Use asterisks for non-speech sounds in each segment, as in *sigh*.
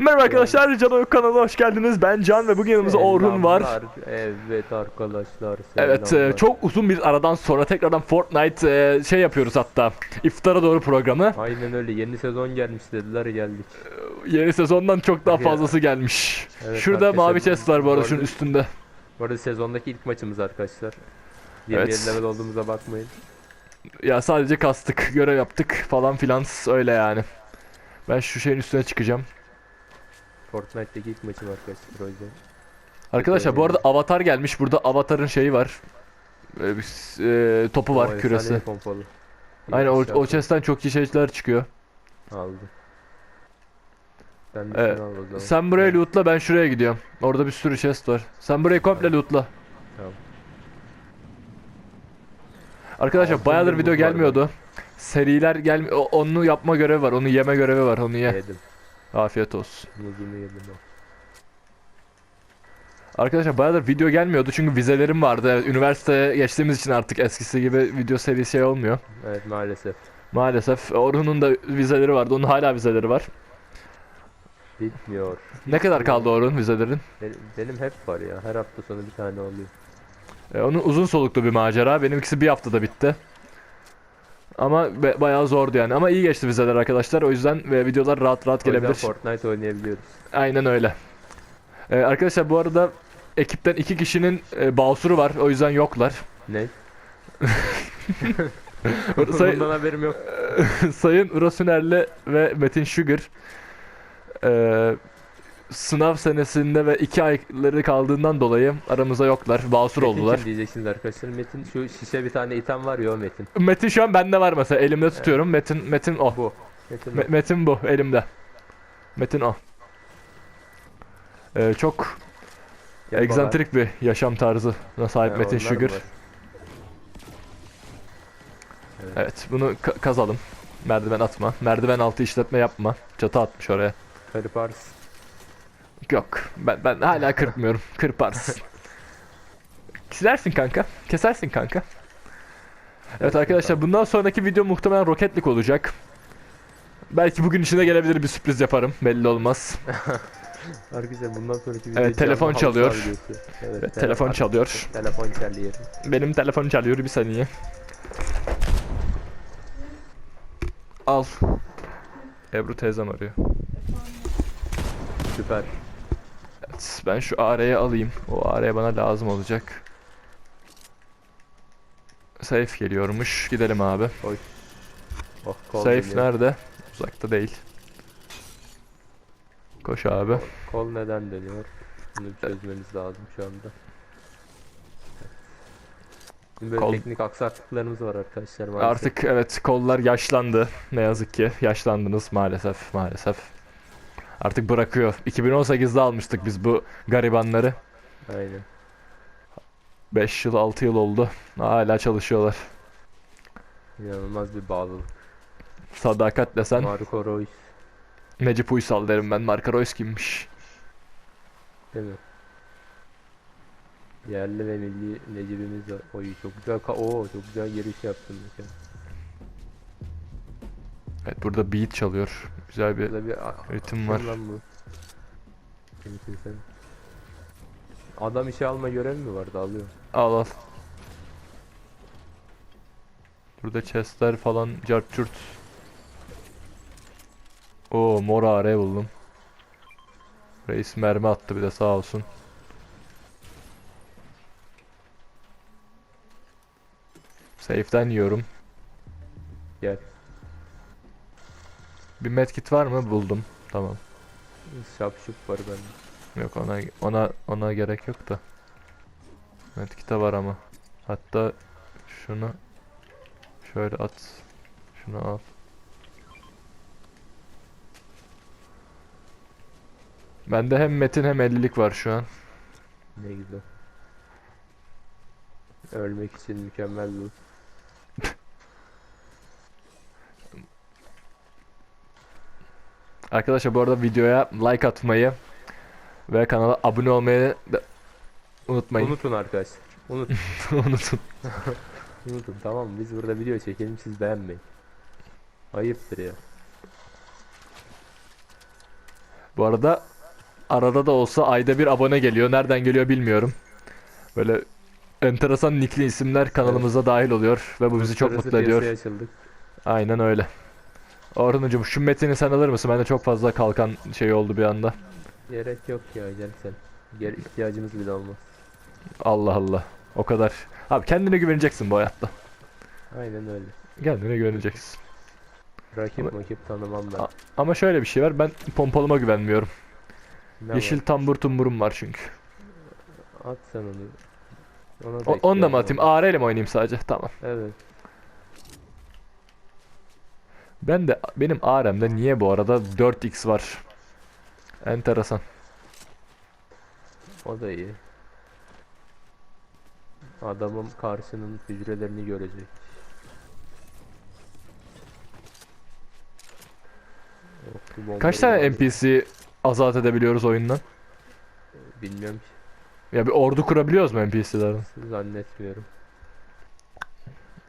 Merhaba arkadaşlar, Can Oyun kanalına hoş geldiniz. Ben Can ve bugün yanımızda Orhun var. Evet arkadaşlar. Evet, e, çok uzun bir aradan sonra tekrardan Fortnite e, şey yapıyoruz hatta. İftara doğru programı. Aynen öyle yeni sezon gelmiş dediler geldik. Yeni sezondan çok daha fazlası gelmiş. Evet, Şurada mavi chest var bu arada şunun üstünde. Bu arada sezondaki ilk maçımız arkadaşlar. 27 Evet. level olduğumuza bakmayın. Ya sadece kastık, görev yaptık falan filan öyle yani. Ben şu şeyin üstüne çıkacağım. Fortnite'daki ilk maçım arkadaşlar o yüzden. Arkadaşlar bu arada avatar gelmiş. Burada avatarın şeyi var. E, bir s- e, topu var, O efsane küresi. pompalı. Aynen o, Şey o chest'ten çok iyi şeyler çıkıyor. Aldım. Sen de Evet. al o zaman. Sen buraya lootla ben şuraya gidiyorum. Orada bir sürü chest var. Sen burayı komple lootla. Tamam. Arkadaşlar Altın bayağıdır bir video loot var gelmiyordu. Seriler gelmiyor. Onu yapma görevi var. Onu yeme görevi var. Onu ye. Yedim. Afiyet olsun. Muzunu yedim o. Arkadaşlar bayağıdır video gelmiyordu çünkü vizelerim vardı. Evet, üniversiteye geçtiğimiz için artık eskisi gibi video serisi şey olmuyor. Evet maalesef. Maalesef. Orhun'un da vizeleri vardı. Onun hala vizeleri var. Bitmiyor. Ne kadar kaldı Orhun vizelerin? Benim, benim hep var ya. Her hafta sonu bir tane oluyor. E, onun uzun soluklu bir macera. Benimkisi bir haftada bitti. Ama be- bayağı zordu yani. Ama iyi geçti vizeler arkadaşlar. O yüzden ve videolar rahat rahat O gelebilir. Fortnite oynayabiliyoruz. Aynen öyle. Ee, arkadaşlar bu arada ekipten iki kişinin e, basuru var. O yüzden yoklar. Ne? *laughs* Say- Bundan haberim yok. *laughs* Sayın Urasunerli ve Metin Sugar e, sınav senesinde ve iki ayları kaldığından dolayı aramızda yoklar. Basur Metin oldular. kim diyeceksiniz arkadaşlar. Metin şu şişe bir tane item var ya o Metin. Metin şu an bende var mesela. Elimde tutuyorum. Metin Metin o. Bu. Metin Me- Metin bu elimde. Metin o. Ee, çok Gel egzantrik bir yaşam tarzına baba. sahip Ha, Metin onlar Sugar. var? Evet. Bunu ka- kazalım. Merdiven atma. Merdiven altı işletme yapma. Çatı atmış oraya. Karipars. Yok. Ben ben hala kırpmıyorum. Kırparsın. Kesersin kanka. Kesersin kanka. Evet arkadaşlar bundan sonraki video muhtemelen roketlik olacak. Belki bugün içine gelebilir bir sürpriz yaparım. Belli olmaz. *laughs* Arkadaşlar bundan sonraki video Evet, telefon canlı çalıyor. halk. Evet, Evet, telefon çalıyor. Telefon çalıyor. Benim telefon çalıyor bir saniye. Al. Ebru teyzem arıyor. Süper. Evet, ben şu araya alayım. O araya bana lazım olacak. Safe geliyormuş. Gidelim abi. Oh, kol Safe geliyor. nerede? Uzakta değil. Koş abi. Kol neden dönüyor? Bunu çözmemiz lazım şu anda. Böyle Kol- teknik aksaklıklarımız var arkadaşlar maalesef. Artık evet kollar yaşlandı. Ne yazık ki yaşlandınız maalesef maalesef. Artık bırakıyor. 2018'de almıştık biz bu garibanları. Aynen. 5 yıl 6 yıl oldu. Hala çalışıyorlar. İnanılmaz bir bağlılık. Sadakat desen Marco Reus. Necip Uysal derim ben. Marka Reus kimmiş? Değil mi? Yerli ve milli Necip'imiz var. Oy çok güzel Oo çok güzel giriş yaptın mesela. Evet burada beat çalıyor. Güzel bir Burada bir ritim var. lan bu? Kimsin sen? Adam işe alma görevi mi vardı alıyor. Al al. Burada chestler falan cart curt. Oo mor AR buldum. Reis mermi attı bir de sağ olsun. Safe'den yiyorum. Gel. Bir medkit var mı? Buldum. Tamam. Şapşup var bende. Yok ona ona ona gerek yok da. Medkit'e var ama. Hatta şunu şöyle at. Şunu al. Bende hem metin hem 50'lik var şu an. Ne güzel. Ölmek için mükemmel bir Arkadaşlar bu arada videoya like atmayı ve kanala abone olmayı da unutmayın. Unutun arkadaşlar. Unut, *laughs* Unutun. unutun tamam mı? Biz burada video çekelim siz beğenmeyin. Ayıptır ya. Bu arada arada da olsa ayda bir abone geliyor. Nereden geliyor bilmiyorum. Böyle enteresan nickli isimler kanalımıza dahil oluyor ve bu bizi çok mutlu ediyor. açıldık. Aynen öyle. Orhun'cum şu metini sen alır mısın? Bende çok fazla kalkan şey oldu bir anda. Gerek yok ya gel sen. Gel ihtiyacımız bile olmaz. Allah Allah. O kadar. Abi kendine güveneceksin bu hayatta. Aynen öyle. Kendine güveneceksin. Rakip Ama- makip tanımam ben. Ama şöyle bir şey var. Ben pompalıma güvenmiyorum. Ne Yeşil var? tambur tumburum var çünkü. At sen onu. Ona O, onu da mı atayım? AR ile mi oynayayım sadece? Tamam. Evet. Ben de benim AR'mde niye bu arada 4x var? Enteresan. O da iyi. Adamın karşının hücrelerini görecek. Bombayı Kaç tane. NPC azat edebiliyoruz oyundan? Bilmiyorum ki. Ya bir ordu kurabiliyoruz mu NPC'lerden? Zannetmiyorum.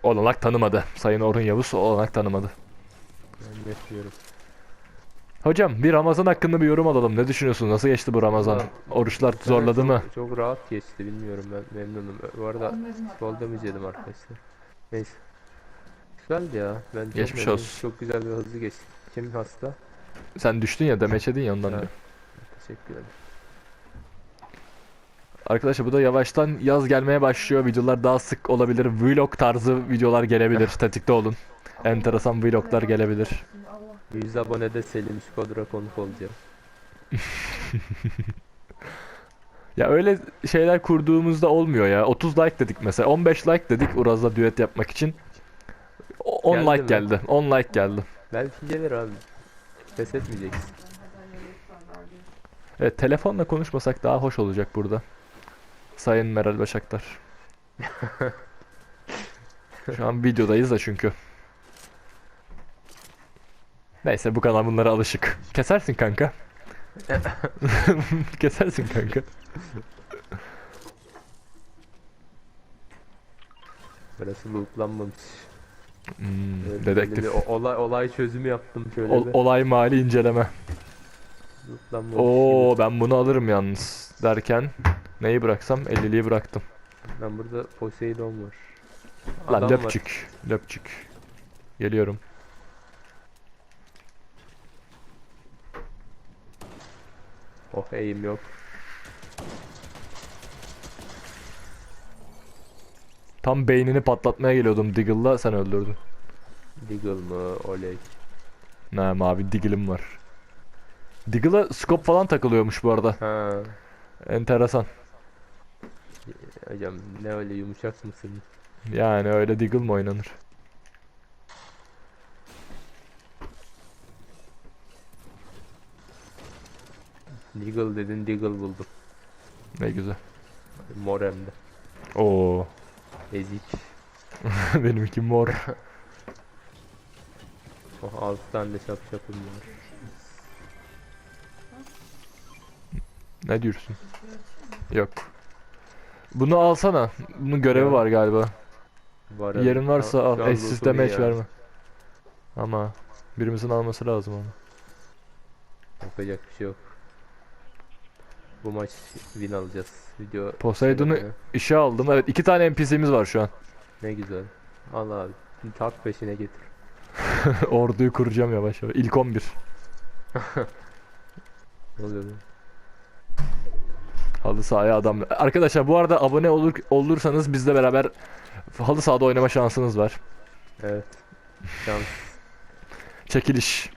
Olanak tanımadı. Sayın Orhun Yavuz olanak tanımadı. Zannetmiyorum. Hocam bir Ramazan hakkında bir yorum alalım. Ne düşünüyorsunuz? Nasıl geçti bu Ramazan? Oruçlar zorladı mı? Çok, rahat geçti bilmiyorum ben memnunum. Bu arada sol damage yedim arkadaşlar. Neyse. Güzeldi ya. Ben çok Geçmiş memnunum. olsun. Çok güzel bir hızlı geçti. Kim hasta? Sen düştün ya demeç edin ya ondan. Evet. Teşekkür ederim. Arkadaşlar bu da yavaştan yaz gelmeye başlıyor. Videolar daha sık olabilir. Vlog tarzı videolar gelebilir. *laughs* Tetikte olun. Enteresan vloglar gelebilir. 100 abonede Selim Skodra konuk olacağım. *laughs* Ya öyle şeyler kurduğumuzda olmuyor ya. 30 like dedik mesela. 15 like dedik Uraz'la düet yapmak için. O- 10 Geldi like mi? geldi. 10 like geldi. Belki gelir abi. Pes etmeyeceksin. Evet telefonla konuşmasak daha hoş olacak burada. Sayın Meral Başaklar. *laughs* Şu an videodayız da çünkü. Neyse bu kanal bunlara alışık. Kesersin kanka. *laughs* Kesersin kanka. Burası lootlanmamış. Hmm, dedektif. bir olay, olay çözümü yaptım şöyle Ol- bir. olay mali inceleme. Lootlanmamış Oo gibi. ben bunu alırım yalnız derken neyi bıraksam 50'liyi bıraktım. Ben burada Poseidon var. Lan Adam var. löpçük, löpçük. Geliyorum. Oh eğim yok. Tam beynini patlatmaya geliyordum Diggle'la sen öldürdün. Deagle mı? Oley. Ne mavi Diggle'ım var. Diggle'a scope falan takılıyormuş bu arada. Ha. Enteresan. Hocam ne öyle yumuşak mısın? Yani öyle Diggle mı oynanır? Deagle dedin Deagle buldum. Ne güzel. Mor hem de. Oo, Ezik. *laughs* benimki mor. Oh 6 tane de şap şapım var. Ne diyorsun? Yok. Bunu alsana. Bunun görevi var galiba. Var Yerin varsa al. Eşsiz ya. verme. Ama birimizin alması lazım onu. Yapacak bir şey yok. Bu maç win alacağız. Video Poseidon'u işe aldım. Evet iki tane NPC'miz var şu an. ne güzel. Al abi. Tak peşine getir. *laughs* Orduyu kuracağım yavaş yavaş. İlk 11. *laughs* Ne oluyor lan? Halı sahaya adam. Arkadaşlar bu arada abone olur olursanız bizle beraber halı sahada oynama şansınız var. Evet. Şans. *laughs* Çekiliş.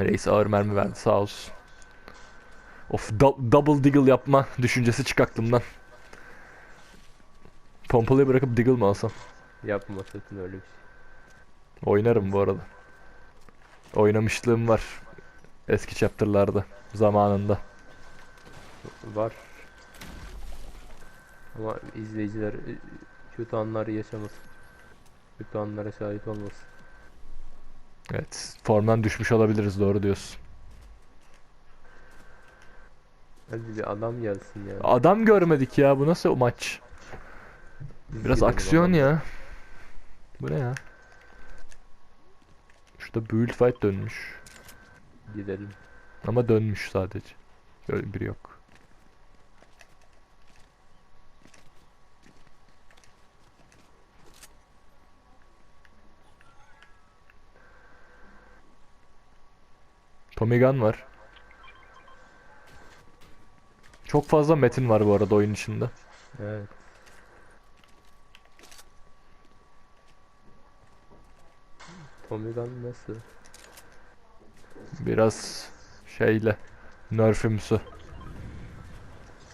Reis ağır mermi verdi sağ olsun. Of double diggle yapma *laughs* düşüncesi çık aklımdan. Pompalıyı bırakıp diggle mı alsam? Yapma sakın öyle bir şey. Oynarım bu arada. Oynamışlığım var. Eski chapter'larda zamanında. Var. Ama izleyiciler e, kötü anları yaşamasın. Kötü anlara şahit olmasın. Evet, formdan düşmüş olabiliriz doğru diyorsun. Hadi bir adam gelsin ya. Adam görmedik ya bu nasıl maç? Biz Biraz gidelim aksiyon ya. Bu ne ya? Şurada build fight dönmüş. Gidelim. Ama dönmüş sadece. Böyle biri yok. Tommy Gun var. Çok fazla metin var bu arada oyun içinde. Evet. Tommy Gun nasıl? Biraz şeyle nerfimsi.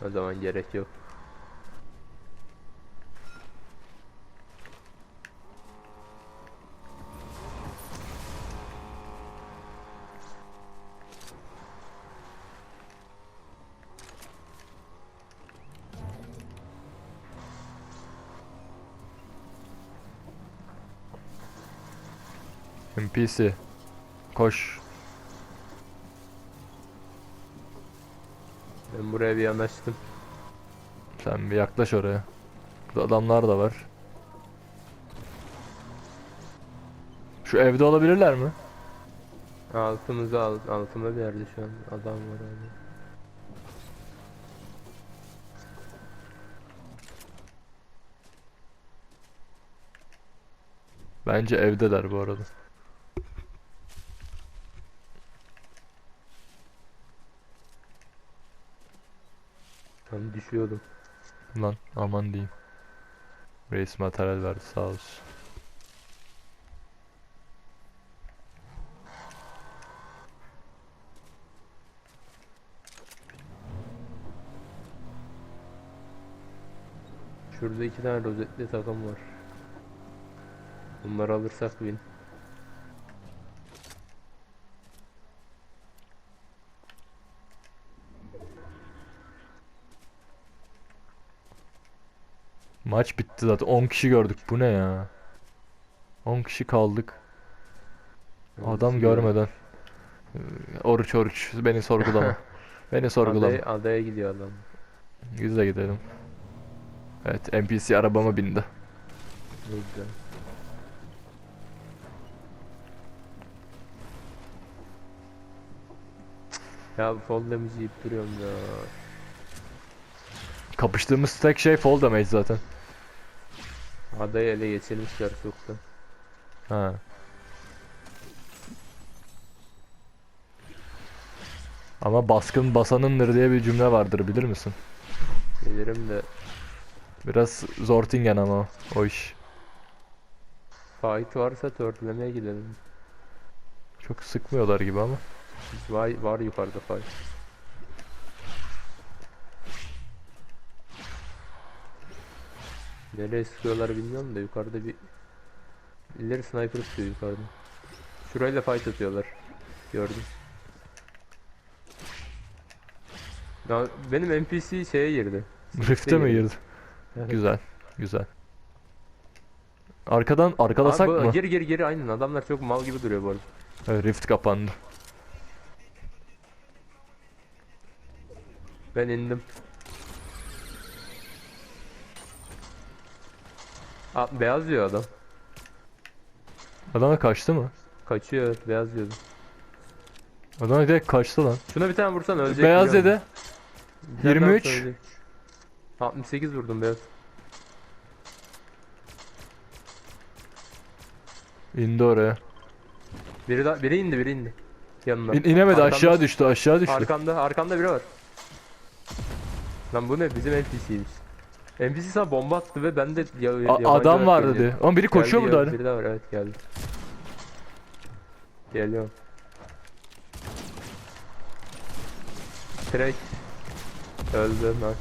O zaman gerek yok. NPC. Koş. Ben buraya bir yanaştım. Sen bir yaklaş oraya. Burada adamlar da var. Şu evde olabilirler mi? Altımıza al, altımda bir yerde şu an adam var abi. Bence evdeler bu arada. Ben düşüyordum. Lan aman diyeyim. Reis materyal verdi sağ olsun. Şurada iki tane rozetli takım var. Bunları alırsak win. Maç bitti zaten 10 kişi gördük bu ne ya? 10 kişi kaldık. Adam görmeden. Oruç oruç beni sorgulama. *laughs* beni sorgulama. Adaya, adaya gidiyor adam. Biz de gidelim. Evet NPC arabama bindi. Güzel. Ya fall damage yiyip duruyorum ya. Kapıştığımız tek şey fall damage zaten. Adayı ele geçirmişler çoktan. Ha. Ama baskın basanındır diye bir cümle vardır bilir misin? Gelirim de Biraz Zortingen ama o- o iş. fight varsa törtlemeye gidelim. Çok sıkmıyorlar gibi ama. Var, var yukarıda fight. Nereye sıkıyorlar bilmiyorum da yukarıda bir İleri sniper tutuyor yukarıda. Şurayla fight atıyorlar. Gördüm. Ya benim NPC şeye girdi. Rift'e mi girdi. Evet. Güzel. Güzel. Arkadan Abi arkalasak bu- mı? Gir gir gir aynen adamlar çok mal gibi duruyor bu arada. Evet, Rift kapandı. Ben indim. Aa, beyaz diyor adam. Adama kaçtı mı? Kaçıyor evet, beyaz diyordu. Adama direkt kaçtı lan. Şuna bir tane vursan ölecek. Beyaz dedi. musun? Bir tane daha 23. vursan ölecek. 68 vurdum beyaz. İndi oraya. Biri daha biri indi biri indi. Yanına. İn- inemedi Arkamda- aşağı düştü aşağı düştü. Arkanda arkanda biri var. Lan bu ne bizim NPC'ymiş. NPC sana bomba attı ve ben de ya, A- adam olarak var görünüyor. dedi. Ama biri koşuyor Geldi, burada hala. Biri daha var evet geldi. Geliyor. Crack. Öldü lan.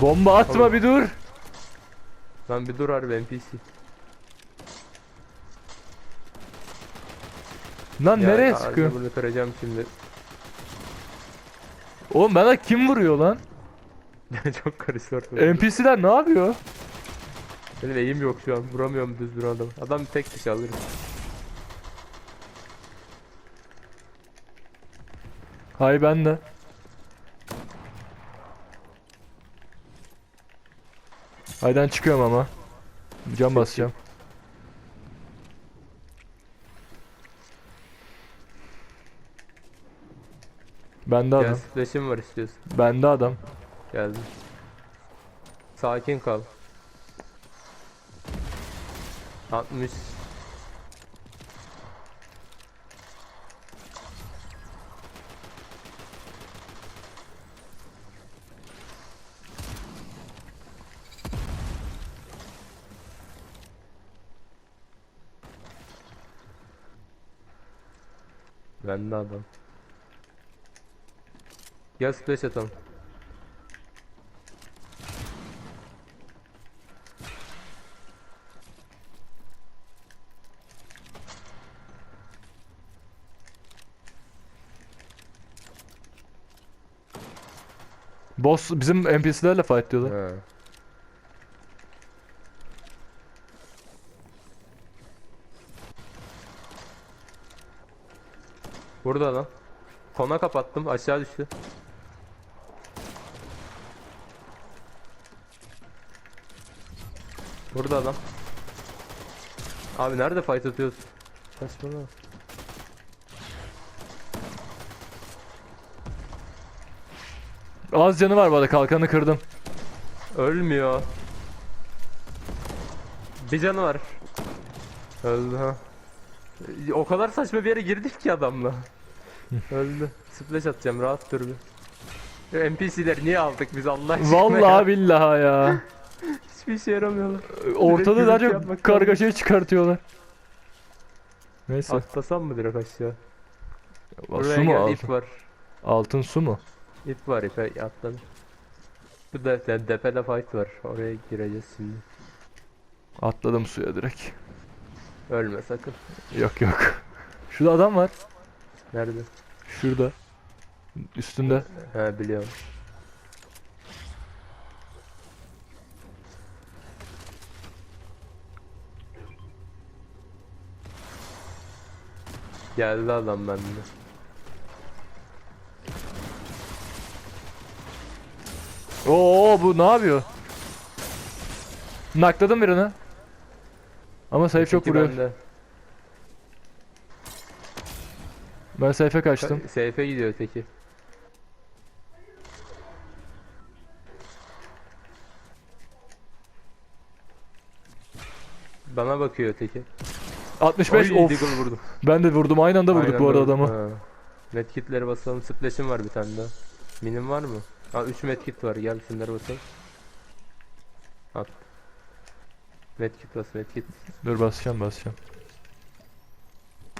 Bomba atma Oğlum. bir dur. Lan bir dur harbi NPC. Lan Ya, nereye ağzını sıkıyor? Bunu kıracağım şimdi. Oğlum bana kim vuruyor lan? *laughs* Çok karıştı. NPC'ler ne yapıyor? Benim eğim yok şu an. Vuramıyorum düz bir adam. Adam tek kişi alır. Hay ben de. Haydan çıkıyorum ama. Cam basacağım. Bende adam. flash'im var istiyorsan. Bende adam. Geldim. Sakin kal. 60 Bende adam. Gel splash atalım. Boss bizim NPC'lerle fight diyorlar. Ha. Burada lan. Kona kapattım aşağı düştü. Burada adam. Abi nerede fight atıyorsun? Saçmalama. Az canı var bu arada kalkanı kırdım. Ölmüyor. Bir canı var. Öldü ha. O kadar saçma bir yere girdik ki adamla. *laughs* Öldü. Splash atacağım rahat dur bir. Ya NPC'leri niye aldık biz Allah aşkına Vallahi ya? billahi ya. *laughs* Hiçbir işe yaramıyorlar. Ortada daha çok kargaşayı çıkartıyorlar. Neyse. Atlasam mı direkt aşağı? su Buraya mu gel altın? ip var. Altın su mu? İp var ipe atladım. Bu da yani depede fight var. Oraya gireceğiz şimdi. Atladım suya direkt. Ölme sakın. Yok yok. Şurada adam var. Nerede? Şurada. Üstünde. He biliyorum. Geldi adam bende. Oo bu ne yapıyor? Nakladım birini. Ama sayf çok vuruyor. bende. Ben sayfe kaçtım. Seyfe gidiyor öteki. Bana bakıyor öteki. 65 Oy, of. Vurdum. Ben de vurdum. Aynı anda vurduk Aynen bu arada adamı. Ha. Medkitleri basalım. Splash'im var bir tane daha. Minim var mı? Ha 3 medkit var. Gel şunları basalım. At. Medkit bas medkit. Dur basacağım basacağım.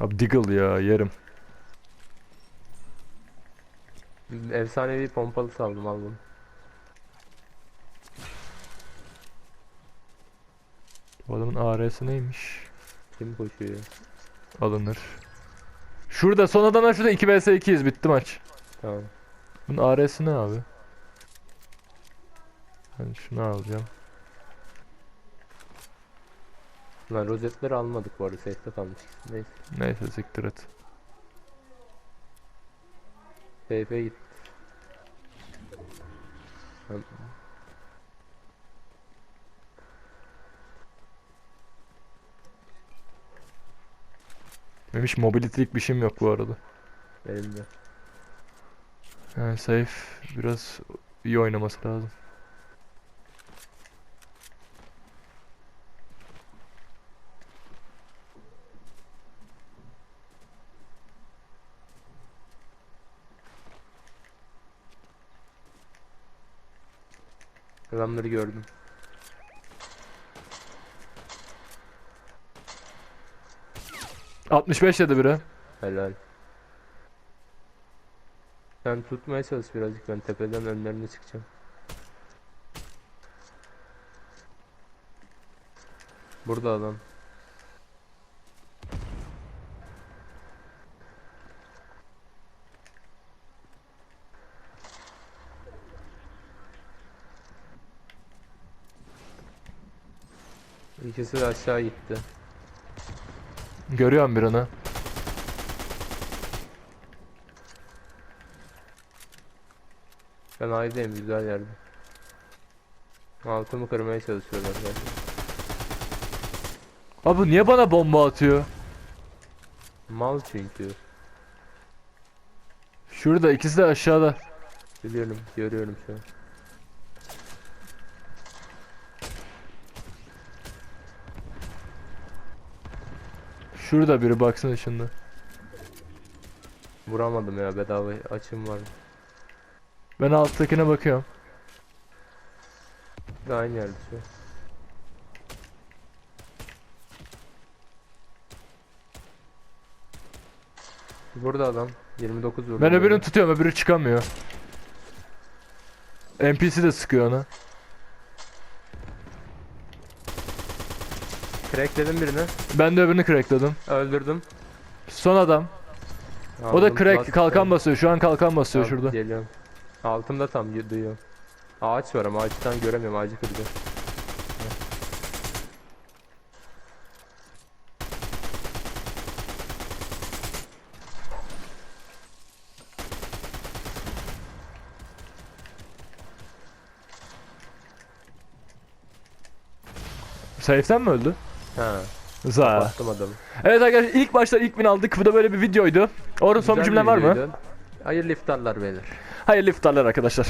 Abi Deagle ya yerim. Efsanevi pompalı saldım al bunu. Bu adamın AR'si neymiş? Kim koşuyor? Alınır. Şurada son adamlar şurada 2 vs 2'yiz bitti maç. Tamam. Bunun AR'si ne abi? Ben şunu alacağım. Lan rozetleri almadık bu arada. Safe'de kalmış. Neyse. Neyse siktir et. Safe'e git. Benim hiç mobility'lik bir şeyim yok bu arada. Benim de. Yani safe biraz iyi oynaması lazım. Adamları gördüm. Hı. 65 dedi biri. Helal. Sen tutmaya çalış birazcık ben tepeden önlerine çıkacağım. Burada adam. İkisi de aşağı gitti. Görüyorum birini. Ben aydayım güzel yerde. Altımı kırmaya çalışıyorlar zaten. Abi niye bana bomba atıyor? Mal çünkü. Şurada ikisi de aşağıda. Biliyorum, görüyorum şu an. Şurada biri baksana şimdi. Vuramadım ya bedava açım var. Ben alttakine bakıyorum. Aynı yerde şu. Burada adam 29 vurdu. Ben öbürünü tutuyorum öbürü çıkamıyor. NPC de sıkıyor ona. Crackledim birini. Ben de öbürünü crackledim. Öldürdüm. Son adam. O da Aldım, crack kalkan basıyor. Şu an kalkan basıyor Tamam, şurada. Geliyorum. Altımda tam duyuyorum. Ağaç var ama ağaçtan göremiyorum ağacı kıracağım. Safe'den mi öldü? Ha, Za. bastım adamı. Evet arkadaşlar ilk başta ilk bin aldık. Bu da böyle bir videoydu. Orada son bir Güzel cümle var mı? Hayırlı iftarlar beyler. Hayırlı iftarlar arkadaşlar.